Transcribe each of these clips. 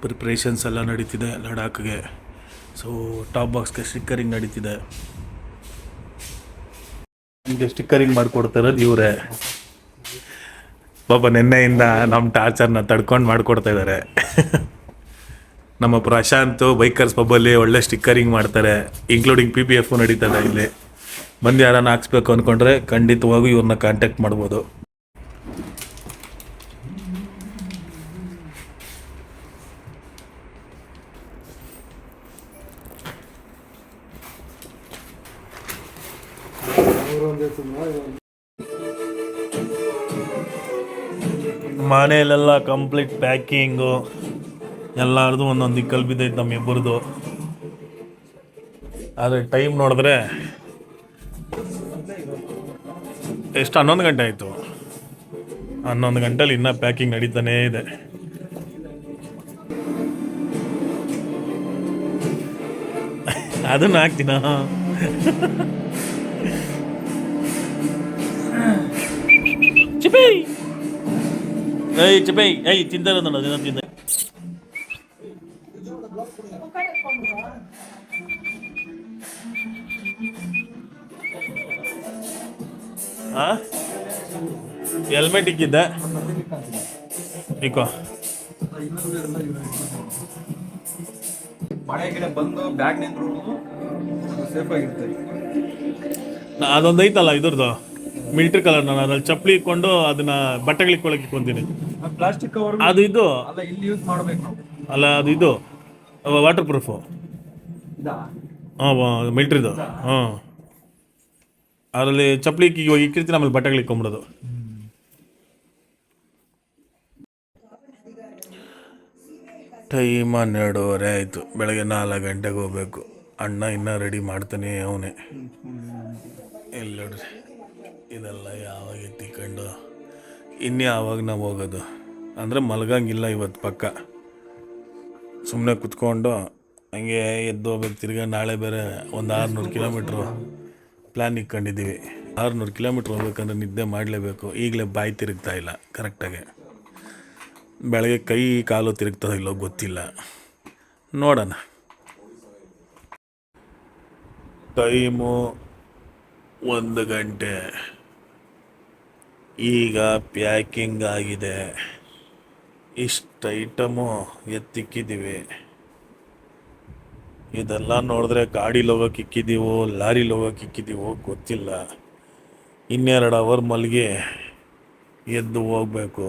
Preparations ಎಲ್ಲ ನಡೀತಿದೆ ಲಡಾಖ್ಗೆ. ಸೊ ಟಾಪ್ ಬಾಕ್ಸ್ಗೆ ಸ್ಟಿಕ್ಕರಿಂಗ್ ನಡೀತಿದೆ. ನಿಮಗೆ ಸ್ಟಿಕ್ಕರಿಂಗ್ ಮಾಡಿಕೊಡ್ತಿರೋದು ಇವರೇ. ಪಾಪ ನಿನ್ನೆಯಿಂದ ನಮ್ಮ ಟಾರ್ಚರ್ನ ತಡ್ಕೊಂಡು ಮಾಡಿಕೊಡ್ತಾ ಇದ್ದಾರೆ ನಮ್ಮ ಪ್ರಶಾಂತ್ ಬೈಕರ್ಸ್ ಪಬ್ಬಲ್ಲಿ ಒಳ್ಳೆ ಸ್ಟಿಕ್ಕರಿಂಗ್ ಮಾಡ್ತಾರೆ. ಇನ್ಕ್ಲೂಡಿಂಗ್ ಪಿ ಪಿ ಎಫ್ ನಡೀತದೆ ಇಲ್ಲಿ. ಬಂದು ಯಾರನ್ನ ಹಾಕ್ಸ್ಬೇಕು ಅಂದ್ಕೊಂಡ್ರೆ ಖಂಡಿತವಾಗೂ ಇವ್ರನ್ನ ಕಾಂಟ್ಯಾಕ್ಟ್ ಮಾಡ್ಬೋದು. ಮನೆಯಲ್ಲೆಲ್ಲ ಕಂಪ್ಲೀಟ್ ಪ್ಯಾಕಿಂಗು ಎಲ್ಲರದು ಒಂದೊಂದು ದಿಕ್ಕಲ್ಲಿ ಬಿದ್ದೈತೆ ನಮ್ಮಿಬ್ಬರದು ಆದರೆ ಟೈಮ್ ನೋಡಿದ್ರೆ ಎಷ್ಟು ಹನ್ನೊಂದು ಗಂಟೆ ಆಯಿತು. ಹನ್ನೊಂದು ಗಂಟೆಲಿ ಇನ್ನೂ ಪ್ಯಾಕಿಂಗ್ ನಡೀತಾನೇ ಇದೆ. ಅದನ್ನು ಹಾಕ್ತೀನ? ಏಯ್ ಚಪೇ ಏಯ್ ತಿಂತಾರೆ ನೋಡು ಅದೇನೋ ತಿಂದೆ ಹೆಲ್ಮೆಟ್ ಇಕ್ಕಿದ್ದೆ. ಇಕ್ಕೋ. ಮಳೆ ಬಂದು ಬ್ಯಾಗ್ ನಿಂತ್ರು ಸೇಫ್ ಅದೊಂದು ಐತಲ್ಲ ಇದ್ರದ್ದು? ಮಿಲ್ಟ್ರಿ ಕಲರ್ ನಾನು ಅದ್ರಲ್ಲಿ ಚಪ್ಪಲಿ ಇಕ್ಕೊಂಡು ಅದನ್ನ ಬಟ್ಟೆಗಳಿಗೆ ಇಕ್ಕೊಳಕ್ಕೆ ಇಕ್ಕೊಂತೀನಿ ಪ್ಲಾಸ್ಟಿಕ್ ಕವರ್ ಅದು ಇದು. ಅಲ್ಲ ಇಲ್ಲಿ ಯೂಸ್ ಮಾಡಬೇಕು ಅಲ್ಲ ಅದು ಇದು. ವಾಟರ್ ಪ್ರೂಫು ಹಾಂ ಮಿಲ್ಟ್ರಿದು. ಹಾಂ. ಅದರಲ್ಲಿ ಚಪ್ಪಲಿ ಇವಾಗ ಇಕ್ಕಿರ್ತೀನಿ ಆಮೇಲೆ ಬಟ್ಟೆಗಳು ಇಕ್ಕೊಂಬಿಡೋದು ಟೈಮ್ ಹನ್ನೆರಡೂವರೆ ಆಯಿತು. ಬೆಳಗ್ಗೆ ನಾಲ್ಕು ಗಂಟೆಗೆ ಹೋಗ್ಬೇಕು. ಅಣ್ಣ ಇನ್ನೂ ರೆಡಿ ಮಾಡ್ತಾನೆ ಅವನೇ. ಎಲ್ಲ ನೋಡ್ರಿ. ಇದೆಲ್ಲ ಯಾವಾಗ ಎತ್ತಿಕೊಂಡು? ಇನ್ನು ಯಾವಾಗ ನಾವು ಹೋಗೋದು? ಅಂದರೆ ಮಲಗಂಗಿಲ್ಲ ಇವತ್ತು ಪಕ್ಕ. ಸುಮ್ಮನೆ ಕುತ್ಕೊಂಡು ಹಂಗೆ ಎದ್ದು ಹೋಗ್ಬೇಕು, ತಿರ್ಗಾ ನಾಳೆ ಬೇರೆ ಒಂದು ಆರುನೂರು ಕಿಲೋಮೀಟ್ರು ಪ್ಲ್ಯಾನ್ ಇಟ್ಕೊಂಡಿದ್ದೀವಿ. ಆರುನೂರು ಕಿಲೋಮೀಟ್ರ್ ಹೋಗ್ಬೇಕಂದ್ರೆ ನಿದ್ದೆ ಮಾಡಲೇಬೇಕು. ಈಗಲೇ ಬಾಯಿ ತಿರುಗ್ತಾ ಇಲ್ಲ ಕರೆಕ್ಟಾಗಿ ಬೆಳಗ್ಗೆ ಕೈ ಕಾಲು ತಿರುಗ್ತದೋ ಇಲ್ಲೋ ಗೊತ್ತಿಲ್ಲ. ನೋಡೋಣ. ಟೈಮು ಒಂದು ಗಂಟೆ. ಈಗ ಪ್ಯಾಕಿಂಗ್ ಆಗಿದೆ. ಇಷ್ಟು ಐಟಮು ಎತ್ತಿಕ್ಕಿದ್ದೀವಿ ಇದೆಲ್ಲ ನೋಡಿದ್ರೆ ಗಾಡೀಲಿ ಹೋಗೋಕೆ ಇಕ್ಕಿದ್ದೀವೋ ಲಾರಿಲಿ ಹೋಗೋಕೆ ಇಕ್ಕಿದ್ದೀವೋ ಗೊತ್ತಿಲ್ಲ. ಇನ್ನೆರಡು ಅವರ್ ಮಲ್ಗೆ ಎದ್ದು ಹೋಗಬೇಕು.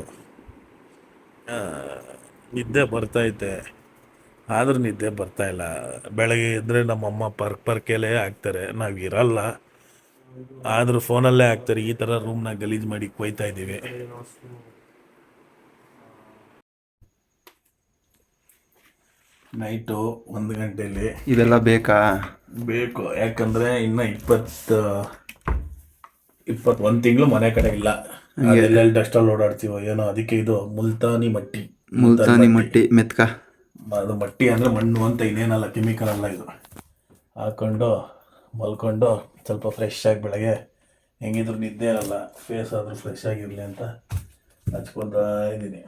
ನಿದ್ದೆ ಬರ್ತೈತೆ ಆದರೂ ನಿದ್ದೆ ಬರ್ತಾ ಇಲ್ಲ. ಬೆಳಗ್ಗೆ ಎದ್ದರೆ ನಮ್ಮಮ್ಮ ಪರ್ಕ್ ಪರ್ಕೆಲೇ ಹಾಕ್ತಾರೆ. ನಾವು ಇರಲ್ಲ. ಆದರೂ ಫೋನಲ್ಲೇ ಹಾಕ್ತಾರೆ ಈ ಥರ ರೂಮ್ನ ಗಲೀಜು ಮಾಡಿ ಕೊಯ್ತಾ ಇದ್ದೀವಿ. ನೈಟು ಒಂದು ಗಂಟೆಯಲ್ಲಿ ಇದೆಲ್ಲ ಬೇಕಾ? ಬೇಕು ಯಾಕಂದ್ರೆ ಇನ್ನು ಇಪ್ಪತ್ತು ಇಪ್ಪತ್ತ್ ಒಂದು ತಿಂಗಳು ಮನೆ ಕಡೆ ಇಲ್ಲ ಎಲ್ಲೆಲ್ಲಿ ಡಸ್ಟಲ್ಲಿ ಓಡಾಡ್ತೀವೋ ಏನೋ ಅದಕ್ಕೆ ಇದು ಮುಲ್ತಾನಿ ಮಟ್ಟಿ. ಮುಲ್ತಾನಿ ಮಟ್ಟಿ ಮೆತ್ಕ. ಅದು ಮಟ್ಟಿ ಅಂದ್ರೆ ಮಣ್ಣು ಅಂತ ಇನ್ನೇನಲ್ಲ ಕೆಮಿಕಲ್ ಅಲ್ಲ ಇದು. ಹಾಕೊಂಡು ಮಲ್ಕೊಂಡು ಸ್ವಲ್ಪ ಫ್ರೆಶ್ ಆಗಿ ಬೆಳಗ್ಗೆ ಹೆಂಗಿದ್ರು ನಿದ್ದೆ ಇರಲ್ಲ ಫೇಸ್ ಆದರೂ ಫ್ರೆಶ್ ಆಗಿರಲಿ ಅಂತ ಹಚ್ಕೊತಾ ಇದ್ದೀನಿ.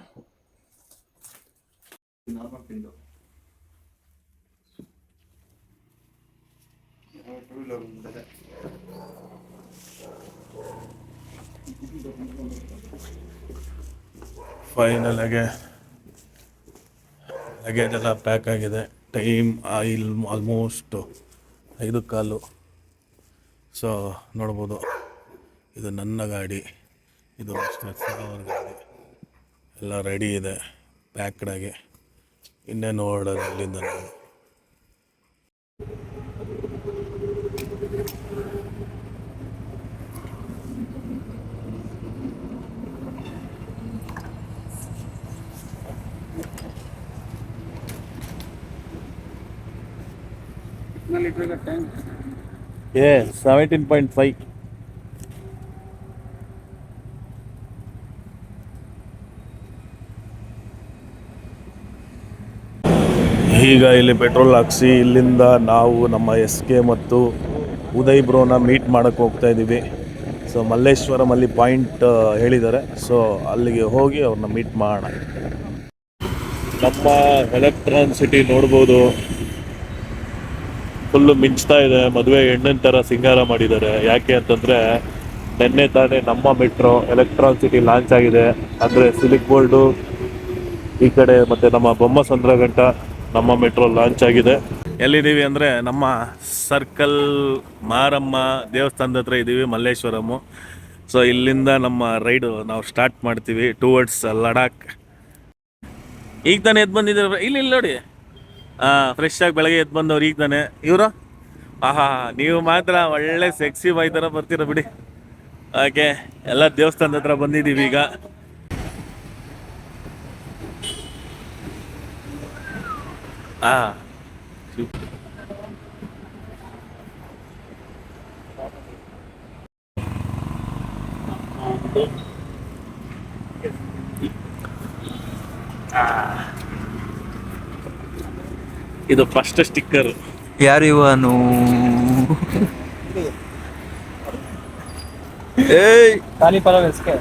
ಫೈನಲ್ ಆಗಿ ಲಗೇಜ್ ಎಲ್ಲ ಪ್ಯಾಕ್ ಆಗಿದೆ. ಟೈಮ್ ಆಯಿಲ್ ಆಲ್ಮೋಸ್ಟ್ ಐದು ಕಾಲು. ಸೊ ನೋಡ್ಬೋದು. ಇದು ನನ್ನ ಗಾಡಿ. ಇದು ಅವ್ರ ಗಾಡಿ. ಎಲ್ಲ ರೆಡಿ ಇದೆ ಪ್ಯಾಕ್ಡಾಗಿ ಇನ್ನೇನು ಓಡೋದು ಅಲ್ಲಿಂದ ನಾನು. ಏ ಸೆವೆಂಟೀನ್ ಪಾಯಿಂಟ್ ಫೈವ್ ಈಗ ಇಲ್ಲಿ ಪೆಟ್ರೋಲ್ ಹಾಕ್ಸಿ ಇಲ್ಲಿಂದ ನಾವು ನಮ್ಮ ಎಸ್ ಕೆ ಮತ್ತು ಉದಯ್ ಬ್ರೋನ ಮೀಟ್ ಮಾಡೋಕ್ಕೆ ಹೋಗ್ತಾ ಇದ್ದೀವಿ ಸೊ ಮಲ್ಲೇಶ್ವರಂ ಅಲ್ಲಿ ಪಾಯಿಂಟ್ ಹೇಳಿದ್ದಾರೆ. ಸೊ ಅಲ್ಲಿಗೆ ಹೋಗಿ ಅವ್ರನ್ನ ಮೀಟ್ ಮಾಡೋಣ. ನಮ್ಮ ಎಲೆಕ್ಟ್ರಾನ್ ಸಿಟಿ ನೋಡ್ಬೋದು. ಫುಲ್ಲು ಮಿಂಚ್ತಾ ಇದೆ, ಮದುವೆ ಹೆಣ್ಣಿನ ಥರ ಸಿಂಗಾರ ಮಾಡಿದ್ದಾರೆ. ಯಾಕೆ ಅಂತಂದರೆ ನಿನ್ನೆ ತಾನೇ ನಮ್ಮ ಮೆಟ್ರೋ, ಎಲೆಕ್ಟ್ರಾನ್ ಸಿಟಿ ಲಾಂಚ್ ಆಗಿದೆ. ಅಂದರೆ ಸಿಲಿಕ್ ಬೋರ್ಡು, ಈ ಕಡೆ ಮತ್ತೆ ನಮ್ಮ ಬೊಮ್ಮಸಂದ್ರ ಗಂಟ ನಮ್ಮ ಮೆಟ್ರೋ ಲಾಂಚ್ ಆಗಿದೆ. ಎಲ್ಲಿದ್ದೀವಿ ಅಂದರೆ ನಮ್ಮ ಸರ್ಕಲ್ ಮಾರಮ್ಮ ದೇವಸ್ಥಾನದ ಹತ್ರ ಇದ್ದೀವಿ ಮಲ್ಲೇಶ್ವರಮು ಸೊ ಇಲ್ಲಿಂದ ನಮ್ಮ ರೈಡು ನಾವು ಸ್ಟಾರ್ಟ್ ಮಾಡ್ತೀವಿ ಟುವರ್ಡ್ಸ್ ಲಡಾಖ್. ಈಗ ತಾನೇ ಎದ್ದು ಬಂದಿದ್ದೀರ? ಇಲ್ಲಿ ನೋಡಿ. ಫ್ರೆಶ್ ಆಗಿ ಬೆಳಗ್ಗೆ ಎದ್ದು ಬಂದವ್ರು ಈಗ ತಾನೆ. ಇವರು? ಆಹಾ, ನೀವು ಮಾತ್ರ ಒಳ್ಳೆ ಸೆಕ್ಸಿ ಬಾಯ್ ಥರ ಬರ್ತೀರ ಬಿಡಿ. ಓಕೆ ಎಲ್ಲ ದೇವಸ್ಥಾನದ ಹತ್ರ ಬಂದಿದ್ದೀವಿ ಈಗ. ಹಾಂ ಇದು ಫಸ್ಟ್ ಸ್ಟಿಕ್ಕರ್ ಯಾರಿವನು ಏಯ್! ಖಾಲಿ ಪಲಾವ್ ಎಸ್ಕೆ.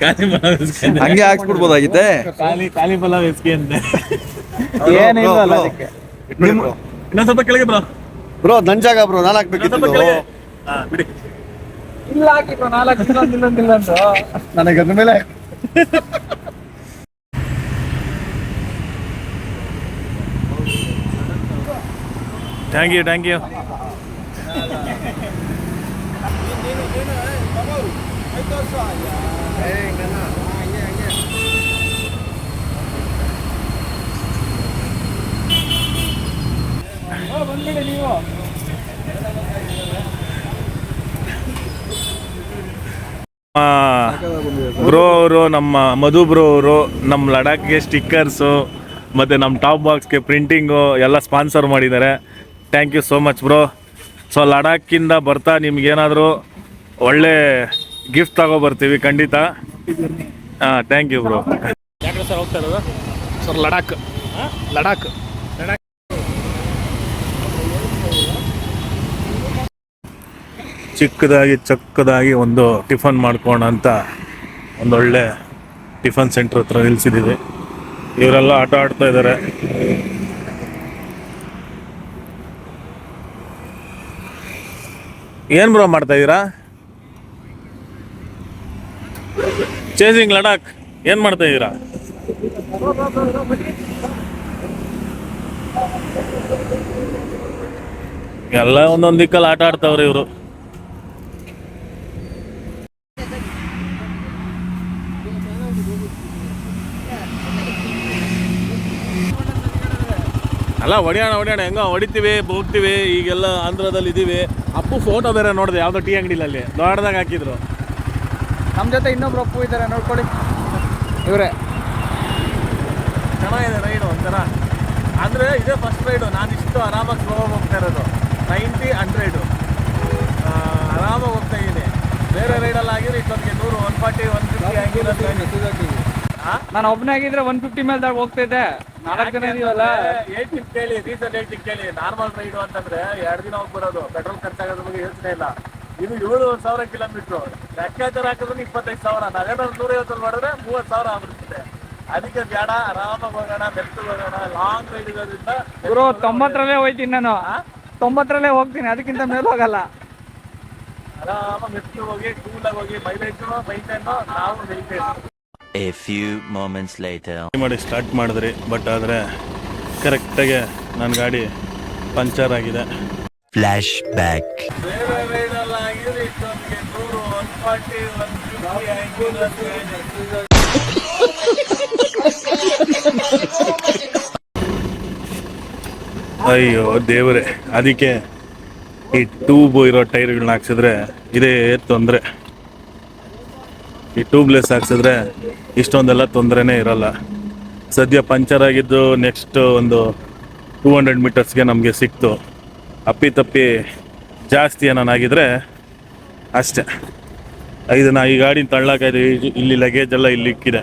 ಖಾಲಿ ಪಲಾವ್ ಎಸ್ಕೆ. ಹಂಗೆ ಹಾಕ್ಸ್ಬಿಡ್ಬೋದಾಗಿತ್ತೆ? ಖಾಲಿ ಖಾಲಿ ಪಲಾವ್ ಎಸ್ಕೆ ಅಂದೆ. ಏನಿಲ್ಲ ಅಲ್ಲ ಅದಕ್ಕೆ? ಇನ್ನೊಂದ್ ಸ್ವಲ್ಪ ಕೆಳಗೆ ಬ್ರೋ. ಬ್ರೋ ನನ್ ಜಾಗ ಬ್ರೋ ನಾನು ಹಾಕ್ಬೇಕಿತ್ತು ಬಿಡಿ. ಇಲ್ಲ ಹಾಕಿದ್ರು ನಾಲ್ಕು ಇಲ್ಲ ಅಂತ ಇನ್ನೊಂದು. ನನಗೆ ಅದ್ರ ಮೇಲೆ thank you thank you bro ಅವರು, ನಮ್ಮ ಮಧು ಬ್ರೋ ಅವರು, ನಮ್ಮ ಲಡಾಖ್ಗೆ ಸ್ಟಿಕ್ಕರ್ಸು ಮತ್ತು ನಮ್ಮ ಟಾಪ್ ಬಾಕ್ಸ್ಗೆ ಪ್ರಿಂಟಿಂಗು ಎಲ್ಲ ಸ್ಪಾನ್ಸರ್ ಮಾಡಿದ್ದಾರೆ. Thank you so much bro so ಲಡಾಖಿಂದ ಬರ್ತಾ ನಿಮ್ಗೇನಾದರೂ ಒಳ್ಳೆ ಗಿಫ್ಟ್ ತಗೋ ಬರ್ತೀವಿ ಖಂಡಿತ. ಹಾಂ ಥ್ಯಾಂಕ್ ಯು ಬ್ರೋ ಯಾಕೆ ಸರ್ ಹೋಗ್ತಾ ಇರೋದು? ಸರ್ ಲಡಾಖ್ ಲಡಾಖ್ ಚಿಕ್ಕದಾಗಿ ಚಕ್ಕದಾಗಿ ಒಂದು ಟಿಫನ್ ಮಾಡ್ಕೋಣ ಅಂತ ಒಂದೊಳ್ಳೆ ಟಿಫನ್ ಸೆಂಟ್ರ್ ಹತ್ರ ನಿಲ್ಸಿದ್ದೀವಿ ಇವರೆಲ್ಲ ಆಟ ಆಡ್ತಾ ಇದ್ದಾರೆ. ಏನು ಬ್ರೋ ಮಾಡ್ತಾ ಇದ್ದೀರಾ? ಚೇಸಿಂಗ್ ಲಡಾಖ್ ಏನು ಮಾಡ್ತಾ ಇದ್ದೀರಾ? ಎಲ್ಲ ಒಂದೊಂದು ದಿಕ್ಕಲ್ಲಿ ಆಟ ಆಡ್ತಾವ್ರಿ ಇವರು. ಅಲ್ಲ, ಹೊಡಿಯೋಣ ಹೊಡಿಯೋಣ, ಹೆಂಗ ಹೊಡಿತೀವಿ, ಹೋಗ್ತೀವಿ, ಈಗೆಲ್ಲ ಆಂಧ್ರದಲ್ಲಿ ಇದ್ದೀವಿ ಅಪ್ಪು ಫೋಟೋ ಬೇರೆ ನೋಡಿದೆ ಯಾವುದೋ ಟೀ ಅಂಗಡಿಲಲ್ಲಿ. ದೊಡ್ಡದಾಗ ಹಾಕಿದ್ರು. ನಮ್ಮ ಜೊತೆ ಇನ್ನೊಬ್ರು ಅಪ್ಪು ಇದ್ದಾರೆ ನೋಡ್ಕೊಳ್ಳಿ. ಇವರೇ. ಚೆನ್ನಾಗಿದೆ ರೈಡು ಒಂಥರ. ಅಂದರೆ ಇದೇ ಫಸ್ಟ್ ರೈಡು ನಾನು ಇಷ್ಟು ಆರಾಮಾಗಿ ಸ್ಲೋ ಹೋಗ್ತಾ ಇರೋದು. ನೈಂಟಿ ಹಂಡ್ರೆಡು ಆರಾಮಾಗಿ ಹೋಗ್ತಾ ಇದ್ದೀನಿ ಬೇರೆ ರೈಡಲ್ಲಿ ಆಗಿದ್ರೆ ಇಷ್ಟೊತ್ತಿಗೆ ನೂರು ಒನ್ ಫಾರ್ಟಿ ಒನ್ ಫಿಫ್ಟಿ ನಾನು ಒಬ್ಬನೇ ಆಗಿದ್ರೆ ಒನ್ ಫಿಫ್ಟಿ ಮೇಲೆ ದಾಗ ಹೋಗ್ತಿದ್ದೆ ನಾಲ್ಕು ಜನ ಇದೀವಲ್ಲ ಏಯ್ಟಿನ್ ಕೇಳಿ ರೀಸೆಂಟ್ ಏಯ್ಟಿನ್ ಕೇಳಿ. ನಾರ್ಮಲ್ ರೈಡು ಅಂತಂದ್ರೆ ಎರಡು ದಿನ ಹೋಗ್ಬಿಡೋದು ಪೆಟ್ರೋಲ್ ಖರ್ಚಾಗೋದ್ರ ಬಗ್ಗೆ ಯೋಚನೆ ಇಲ್ಲ. ಇದು ಏಳು ಸಾವಿರ ಕಿಲೋಮೀಟ್ರು ಲೆಕ್ಕಾಚಾರ ಹಾಕಿದ್ರೆ ಇಪ್ಪತ್ತೈದು ಸಾವಿರ. ನಾವೇನಾದ್ರು ನೂರೈವತ್ತಲ್ಲಿ ಮಾಡಿದ್ರೆ ಮೂವತ್ತು ಸಾವಿರ ಆಗ್ಬಿಡ್ತದೆ ಅದಕ್ಕೆ ಬೇಡ ಆರಾಮಾಗಿ ಹೋಗೋಣ ಬೆಸ್ಟ್ ಹೋಗೋಣ ಲಾಂಗ್ ರೈಡ್ ಇರೋದ್ರಿಂದ ಗುರು ತೊಂಬತ್ತರಲ್ಲೇ ಹೋಯ್ತೀನಿ ನಾನು. ತೊಂಬತ್ತರಲ್ಲೇ ಹೋಗ್ತೀನಿ ಅದಕ್ಕಿಂತ ಮೇಲೆ ಹೋಗಲ್ಲ ಆರಾಮ ಬೆಸ್ಟ್ ಹೋಗಿ ಕೂಲಾಗಿ ಹೋಗಿ ಮೈಲೇಜ್ ಮೈಂಟೈನ್ ನಾವು maintain A few moments later. ಮಾಡಿ ಸ್ಟಾರ್ಟ್ ಮಾಡಿದ್ರಿ ಬಟ್ ಆದರೆ ಕರೆಕ್ಟಾಗಿ ನನ್ನ ಗಾಡಿ ಪಂಚರ್ ಆಗಿದೆ. ಫ್ಲ್ಯಾಶ್ ಒನ್ ಅಯ್ಯೋ ದೇವರೇ ಅದಕ್ಕೆ ಈ ಟ್ಯೂಬ್ ಇರೋ ಟೈರ್ಗಳನ್ನ ಹಾಕ್ಸಿದ್ರೆ ಇದೇ ತೊಂದರೆ. ಈ ಟ್ಯೂಬ್ಲೆಸ್ ಹಾಕ್ಸಿದ್ರೆ ಇಷ್ಟೊಂದೆಲ್ಲ ತೊಂದರೆನೇ ಇರಲ್ಲ. ಸದ್ಯ ಪಂಚರ್ ಆಗಿದ್ದು ನೆಕ್ಸ್ಟ್ ಒಂದು ಟೂ ಹಂಡ್ರೆಡ್ ಮೀಟರ್ಸ್ಗೆ ನಮಗೆ ಸಿಕ್ತು. ಅಪ್ಪಿ ತಪ್ಪಿ ಜಾಸ್ತಿ ಏನಾಗಿದ್ರೆ ಅಷ್ಟೇ. ನಾ ಈ ಗಾಡಿನ ತಳ್ಳಾಕಾಯ್ತು ಇಲ್ಲಿ ಲಗೇಜ್ ಎಲ್ಲ ಇಲ್ಲಿ ಇಕ್ಕಿದೆ.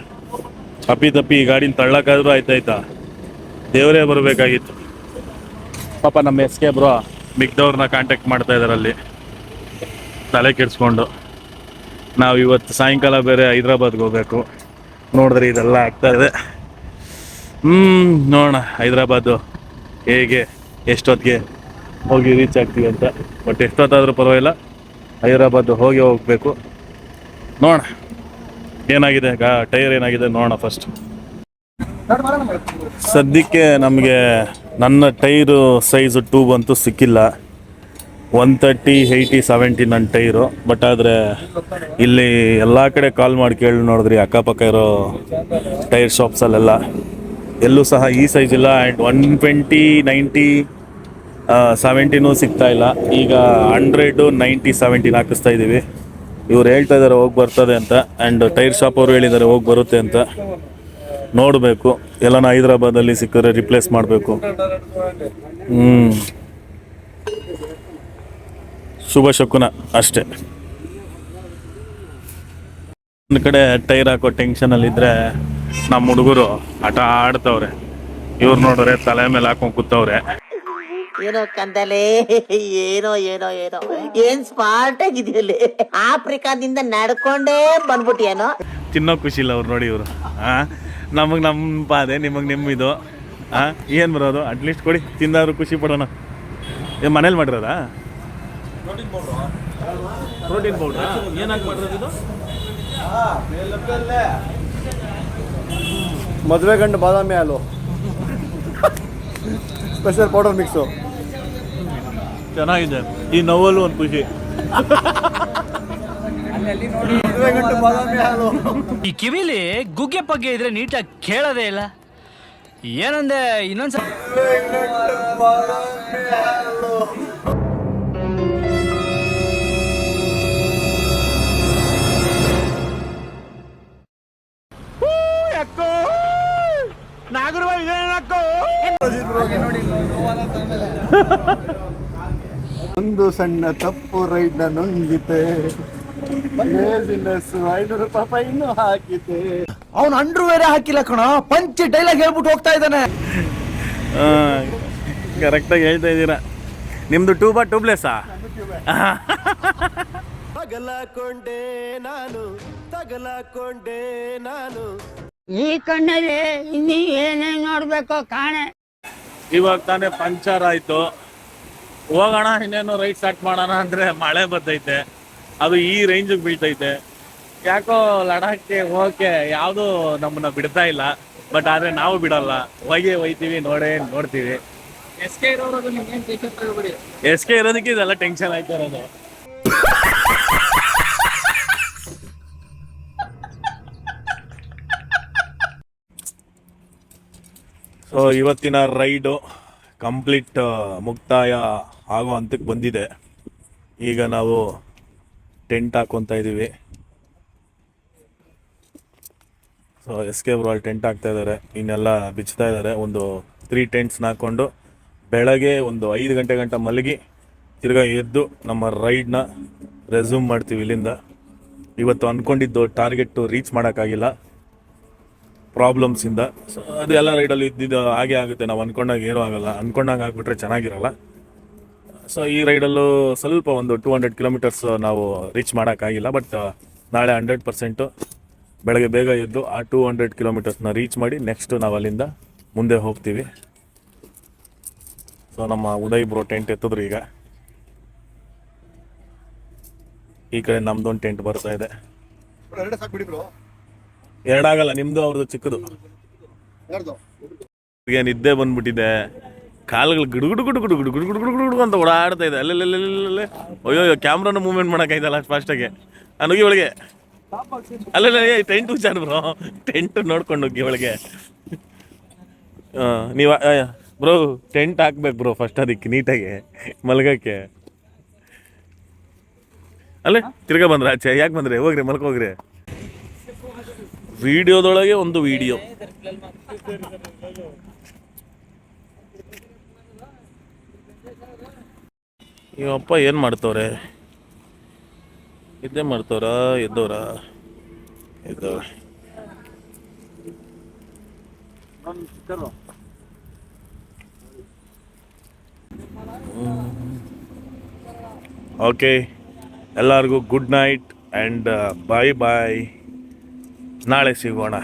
ಅಪ್ಪಿ ತಪ್ಪಿ ಈ ಗಾಡಿನ ತಳ್ಳಕ್ಕಾದ್ರೂ ಆಯ್ತಾಯ್ತಾ? ದೇವರೇ ಬರಬೇಕಾಗಿತ್ತು. ಪಾಪ ನಮ್ಮ ಎಸ್ ಕೆ ಬ್ರೋ ಮಿಗ್ದವ್ರನ್ನ ಕಾಂಟ್ಯಾಕ್ಟ್ ಮಾಡ್ತಾ ಇದ್ದಾರೆ ಅಲ್ಲಿ. ತಲೆ ಕೆಡಿಸ್ಕೊಂಡು. ನಾವು ಇವತ್ತು ಸಾಯಂಕಾಲ ಬೇರೆ ಹೈದ್ರಾಬಾದ್ಗೆ ಹೋಗ್ಬೇಕು. ನೋಡಿದ್ರೆ ಇದೆಲ್ಲ ಆಗ್ತಾ ಇದೆ. ಹ್ಞೂ ನೋಡೋಣ ಹೈದ್ರಾಬಾದು ಹೇಗೆ, ಎಷ್ಟೊತ್ತಿಗೆ ಹೋಗಿ ರೀಚ್ ಆಗ್ತೀವಿ ಅಂತ. ಬಟ್ ಎಷ್ಟೊತ್ತಾದರೂ ಪರವಾಗಿಲ್ಲ ಹೈದ್ರಾಬಾದ್ ಹೋಗಿ ಹೋಗಬೇಕು. ನೋಡೋಣ, ಏನಾಗಿದೆ? ಟೈರ್ ಏನಾಗಿದೆ ನೋಡೋಣ ಫಸ್ಟ್ ಸದ್ಯಕ್ಕೆ ನಮಗೆ ನನ್ನ ಟೈರು ಸೈಜು ಟೂಬ್ ಅಂತೂ ಸಿಕ್ಕಿಲ್ಲ. ಒನ್ ತರ್ಟಿ ಏಯ್ಟಿ ಸೆವೆಂಟಿ ನನ್ನ ಟೈರು ಬಟ್ ಆದರೆ ಇಲ್ಲಿ ಎಲ್ಲ ಕಡೆ ಕಾಲ್ ಮಾಡಿ ಕೇಳಿ ನೋಡಿದ್ರಿ, ಅಕ್ಕಪಕ್ಕ ಇರೋ ಟೈರ್ ಶಾಪ್ಸಲ್ಲೆಲ್ಲ ಎಲ್ಲೂ ಸಹ ಈ ಸೈಜ್ ಇಲ್ಲ. ಆ್ಯಂಡ್ ಒನ್ ಟ್ವೆಂಟಿ ನೈಂಟಿ ಸೆವೆಂಟಿನೂ ಸಿಗ್ತಾ ಇಲ್ಲ. ಈಗ ಹಂಡ್ರೆಡು ನೈಂಟಿ ಸೆವೆಂಟಿನ ಹಾಕಿಸ್ತಾ ಇದ್ದೀವಿ ಇವ್ರು ಹೇಳ್ತಾ ಇದ್ದಾರೆ ಹೋಗಿ ಬರ್ತದೆ ಅಂತ. ಆ್ಯಂಡ್ ಟೈರ್ ಶಾಪ್ ಅವರು ಹೇಳಿದ್ದಾರೆ ಹೋಗಿ ಬರುತ್ತೆ ಅಂತ. ನೋಡಬೇಕು. ಎಲ್ಲನ ಹೈದ್ರಾಬಾದಲ್ಲಿ ಸಿಕ್ಕಿದ್ರೆ ರಿಪ್ಲೇಸ್ ಮಾಡಬೇಕು. ಹ್ಞೂ ಶುಭ ಶಕುನ ಅಷ್ಟೇ. ಒಂದು ಕಡೆ ಟೈರ್ ಹಾಕೋ ಟೆನ್ಷನಲ್ಲಿದ್ದರೆ ನಮ್ಮ ಹುಡುಗರು ಆಟ ಆಡ್ತವ್ರೆ. ಇವ್ರು ನೋಡ್ರೆ ತಲೆ ಮೇಲೆ ಹಾಕೊಂಡು ಕೂತವ್ರೆ. ಏನೋ ಕಂದಲೆ ಏನೋ ಏನೋ ಏನೋ. ಏನ್ ಸ್ಮಾರ್ಟ್ ಆಗಿದೆಯಲ್ಲಿ ಆಫ್ರಿಕಾದಿಂದ ನಡ್ಕೊಂಡೇ ಬಂದ್ಬಿಟ್ಟಿಯೇನೋ? ತಿನ್ನೋ ಖುಷಿ ಇಲ್ಲ ಅವ್ರು ನೋಡಿ ಇವರು. ಹಾಂ ನಮಗೆ ನಮ್ಮ ಬಾಧೆ ನಿಮಗೆ ನಿಮ್ಮಿದು ಹಾ ಏನ್ ಬರೋದು? ಅಟ್ಲೀಸ್ಟ್ ಕೊಡಿ ತಿಂದಾದ್ರು ಖುಷಿ ಪಡೋಣ. ಏ ಮನೇಲಿ ಮಾಡಿರೋದಾ? ಪ್ರೋಟೀನ್ ಪೌಡ್ರಾ ಏನಾಗಿ ಮಾಡಿರೋದು ಇದು? ಮದುವೆ ಗಂಡು ಬಾದಾಮಿ ಹಾಲು. ಸ್ಪೆಷಲ್ ಪೌಡರ್ ಮಿಕ್ಸು ಚೆನ್ನಾಗಿದೆ. ಈ ನೋವಲ್ಲೂ ಒಂದು ಖುಷಿ. ಮದುವೆ ಗಂಡು ಬಾದಾಮಿ ಹಾಲು. ಈ ಕಿವಿಲಿ ಗುಗ್ಗೆ ಪಗ್ಗೆ ಇದ್ರೆ ನೀಟಾಗಿ ಕೇಳೋದೇ ಇಲ್ಲ. ಏನಂದೆ ಇನ್ನೊಂದ್ಸ ಒಂದು ಸಣ್ಣ ತಪ್ಪು ರೈಡ್ ನೊಂದಿತೆ ಅವನು ಐನೂರು ರೂಪಾಯಿ ಫೈನು ಹಾಕಿದೆ ಅವ್ನು ಅಂಡ್ರು ಬೇರೆ ಹಾಕಿಲ್ಲ ಕಣ. ಪಂಚ ಡೈಲಾಗ್ ಹೇಳ್ಬಿಟ್ಟು ಹೋಗ್ತಾ ಇದ್ದಾನೆ. ಕರೆಕ್ಟಾಗಿ ಹೇಳ್ತಾ ಇದ್ದೀರಾ. ನಿಮ್ಮದು ಟೂಬಾ ಟ್ಯೂಬ್ಲೆಸ್ಸಾ ತಗಲಾಕೊಂಡೆ ನಾನು ತಗಲಾಕೊಂಡೆ ನಾನು. ಈ ಕಣ್ಣಲ್ಲಿ ಇನ್ನಿ ಏನೇನ್ ನೋಡ್ಬೇಕು ಕಾಣೆ. ಇವಾಗ ತಾನೇ ಪಂಚರ್ ಆಯ್ತು. ಹೋಗೋಣ ಇನ್ನೇನು ರೈಟ್ ಸ್ಟಾರ್ಟ್ ಮಾಡೋಣ ಅಂದ್ರೆ ಮಳೆ ಬರ್ತೈತೆ. ಅದು ಈ ರೇಂಜಿಗೆ ಬೀಳ್ತೈತೆ. ಯಾಕೋ ಲಡಾಖ್ಗೆ ಹೋಗಕ್ಕೆ ಯಾವುದು ನಮ್ಮನ್ನ ಬಿಡ್ತಾ ಇಲ್ಲ. ಬಟ್ ಆದ್ರೆ ನಾವು ಬಿಡಲ್ಲ. ಹೋಗಿ ಹೋಯ್ತೀವಿ ನೋಡೇ ನೋಡ್ತೀವಿ. ಎಸ್ ಕೆ ಇರೋದಕ್ಕೆ ಇದೆಲ್ಲ ಟೆನ್ಷನ್ ಆಯ್ತಾ ಇರೋದು. ಸೊ ಇವತ್ತಿನ ರೈಡು ಕಂಪ್ಲೀಟ್ ಮುಕ್ತಾಯ ಆಗೋ ಹಂತಕ್ಕೆ ಬಂದಿದೆ. ಈಗ ನಾವು ಟೆಂಟ್ ಹಾಕೊತಾ ಇದ್ದೀವಿ so S K bro tent ಹಾಕ್ತಾ ಇದ್ದಾರೆ ಇನ್ನೆಲ್ಲ ಬಿಚ್ತಾ ಇದ್ದಾರೆ ಒಂದು ತ್ರೀ ಟೆಂಟ್ಸ್ನ ಹಾಕ್ಕೊಂಡು ಬೆಳಗ್ಗೆ ಒಂದು ಐದು ಗಂಟೆ ಗಂಟೆ ಮಲಗಿ ತಿರ್ಗಾ ಎದ್ದು ನಮ್ಮ ರೈಡ್ನ ರೆಸ್ಯೂಮ್ ಮಾಡ್ತೀವಿ ಇಲ್ಲಿಂದ. ಇವತ್ತು ಅಂದ್ಕೊಂಡಿದ್ದು ಟಾರ್ಗೆಟ್ ರೀಚ್ ಮಾಡೋಕ್ಕಾಗಿಲ್ಲ. ಪ್ರಾಬ್ಲಮ್ಸಿಂದ ಸೊ ಅದೆಲ್ಲ ರೈಡಲ್ಲಿ ಇದ್ದಿದ್ದು ಹಾಗೆ ಆಗುತ್ತೆ. ನಾವು ಅಂದ್ಕೊಂಡಾಗ ಏನೂ ಆಗಲ್ಲ. ಅಂದ್ಕೊಂಡಾಗ ಆಗ್ಬಿಟ್ರೆ ಚೆನ್ನಾಗಿರಲ್ಲ. ಸೊ ಈ ರೈಡಲ್ಲೂ ಸ್ವಲ್ಪ ಒಂದು ಟೂ ಹಂಡ್ರೆಡ್ ಕಿಲೋಮೀಟರ್ಸ್ ನಾವು ರೀಚ್ ಮಾಡೋಕ್ಕಾಗಿಲ್ಲ ಬಟ್ ನಾಳೆ ಹಂಡ್ರೆಡ್ ಪರ್ಸೆಂಟು ಬೆಳಗ್ಗೆ ಬೇಗ ಎದ್ದು ಆ ಟೂ ಹಂಡ್ರೆಡ್ ಕಿಲೋಮೀಟರ್ಸ್ನ ರೀಚ್ ಮಾಡಿ ನೆಕ್ಸ್ಟ್ ನಾವು ಅಲ್ಲಿಂದ ಮುಂದೆ ಹೋಗ್ತೀವಿ. ಸೊ ನಮ್ಮ ಉದಯ್ ಬ್ರೋ ಟೆಂಟ್ ಎತ್ತಿದ್ರು ಈಗ. ಈ ಕಡೆ ನಮ್ದೊಂದು ಟೆಂಟ್ ಬರ್ತಾ ಇದೆ. ಎರಡಾಗಲ್ಲ ನಿಮ್ದು ಅವ್ರದ್ದು ಚಿಕ್ಕದು ನಿದ್ದೆ ಬಂದ್ಬಿಟ್ಟಿದೆ ಕಾಲುಗಳು ಗುಡು ಗುಡು ಗುಡು ಗುಡು ಗುಡು ಗುಡು ಗುಡು ಗುಡು ಗುಡು ಅಂತ ಓಡಾಡ್ತಾ ಇದೆ ಅಲ್ಲೇ ಅಯ್ಯೋ ಕ್ಯಾಮ್ರಾನ ಮೂವ್ಮೆಂಟ್ ಮಾಡೋಕ್ಕಾಯ್ತಲ್ಲ ಫಾಸ್ಟಾಗಿ ನುಗ್ಗಿ ಒಳಗೆ ಅಲ್ಲೆಲ್ಲ ಟೆಂಟ್ ಹುಷಾರು ಬ್ರೋ ಟೆಂಟ್ ನೋಡ್ಕೊಂಡು ನುಗ್ಗಿ ಒಳಗೆ ಹಾಂ ನೀವು ಬ್ರೋ ಟೆಂಟ್ ಹಾಕ್ಬೇಕು ಬ್ರೋ ಫಸ್ಟ್ ಅದಕ್ಕೆ ನೀಟಾಗಿ ಮಲಗಕ್ಕೆ ಅಲ್ಲೇ ತಿರ್ಗಾ ಬಂದ್ರೆ ಆಚೆ ಯಾಕೆ ಬಂದ್ರೆ ಹೋಗ್ರಿ ಮಲ್ಕೋಗ್ರಿ ವಿಡಿಯೋದೊಳಗೆ ಒಂದು ವಿಡಿಯೋ. ಇವಪ್ಪ ಏನು ಮಾಡ್ತವ್ರೆ? ಇದ್ದೇ ಮಾಡ್ತವ್ರ? ಎದ್ದವ್ರ? ಎದ್ದವ್ರ. ಓಕೆ. ಎಲ್ಲರಿಗೂ good night and bye bye ನಾಳೆ ಸಿಗೋಣ.